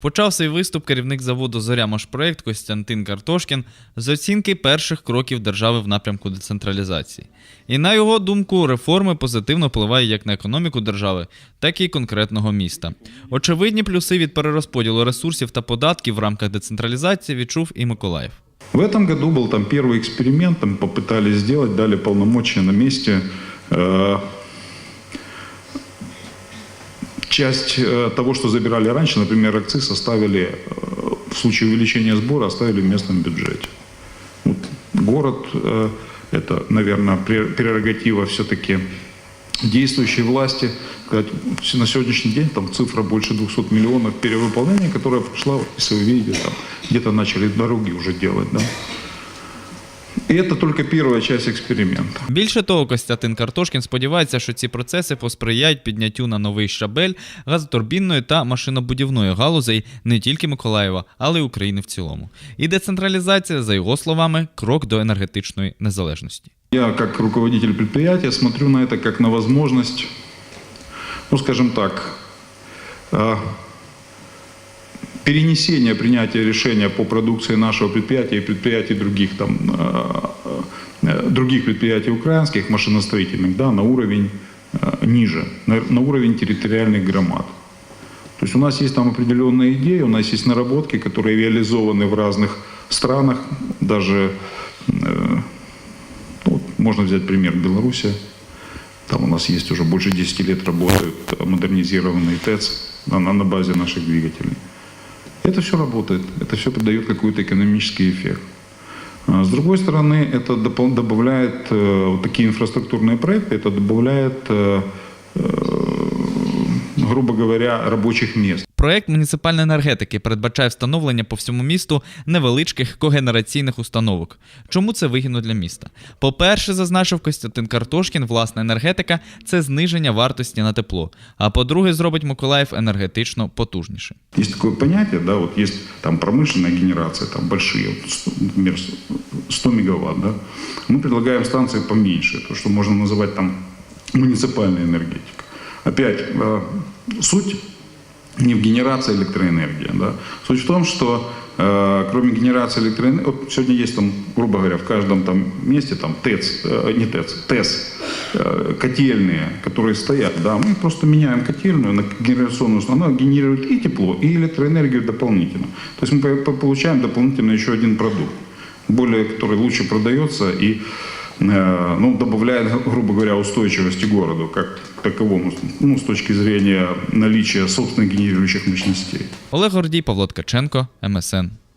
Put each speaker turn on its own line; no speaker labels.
Почав свій виступ керівник заводу Зоря Машпроект Костянтин Картошкін з оцінки перших кроків держави в напрямку децентралізації. І на його думку, реформи позитивно впливають як на економіку держави, так і конкретного міста. Очевидні плюси від перерозподілу ресурсів та податків в рамках децентралізації відчув і Миколаїв.
В этом году был там первый эксперимент, там попытались сделать, дали полномочия на месте. Э, Часть э, того, что забирали раньше, например, акциз оставили, э, в случае увеличения сбора, оставили в местном бюджете. Вот город, э, это, наверное, пре- прерогатива все-таки действующей власти. На сегодняшний день там цифра больше 200 миллионов перевыполнения, которая прошла, если вы видите, там где-то начали дороги уже делать. Да? И это только первая часть эксперимента.
Більше того, Костянтин Картошкін сподівається, що ці процеси посприяють підняттю на новий щабель газотурбінної та машинобудівної галузей не тільки Миколаєва, але й України в цілому. І децентралізація, за його словами, крок до енергетичної незалежності.
Я, как руководитель предприятия, смотрю на это как на возможность, ну, скажем так, перенесения принятия решения по продукции нашего предприятия и предприятий других, там, э, э, других предприятий украинских, машиностроительных, да, на уровень э, ниже, на, на уровень территориальных громад. То есть у нас есть там определенные идеи, у нас есть наработки, которые реализованы в разных странах, даже э, ну, вот можно взять пример Беларуси. Там у нас есть уже больше 10 лет работают модернизированные ТЭЦ на, на базе наших двигателей. Это все работает, это все придает какой-то экономический эффект. А С другой стороны, это допол- добавляет э, вот такие инфраструктурные проекты, это добавляет, э, э, грубо говоря, рабочих мест.
Проект муніципальної енергетики передбачає встановлення по всьому місту невеличких когенераційних установок. Чому це вигідно для міста? По-перше, зазначив Костянтин Картошкін, власна енергетика це зниження вартості на тепло. А по-друге, зробить Миколаїв енергетично потужнішим.
Есть такое понятие, да, вот есть там промышленная генерация, там большие, вот, сто- например, 100 мегаватт, да. Мы предлагаем станции поменьше, то, что можно называть там муниципальной энергетикой. Опять, э, суть не в генерации электроэнергии, да. Суть в том, что э, кроме генерации электроэнергии, вот сегодня есть там, грубо говоря, в каждом там месте там ТЭЦ, э, не ТЭЦ, ТЭС, э, котельные, которые стоят, да, мы просто меняем котельную на генерационную установку, она генерирует и тепло, и электроэнергию дополнительно. То есть мы по- по- получаем дополнительно еще один продукт, более, который лучше продается и э, ну, добавляет, грубо говоря, устойчивости городу как таковому, ну, с точки зрения наличия собственных генерирующих мощностей.
Олег Гордій, Павло Ткаченко, МСН.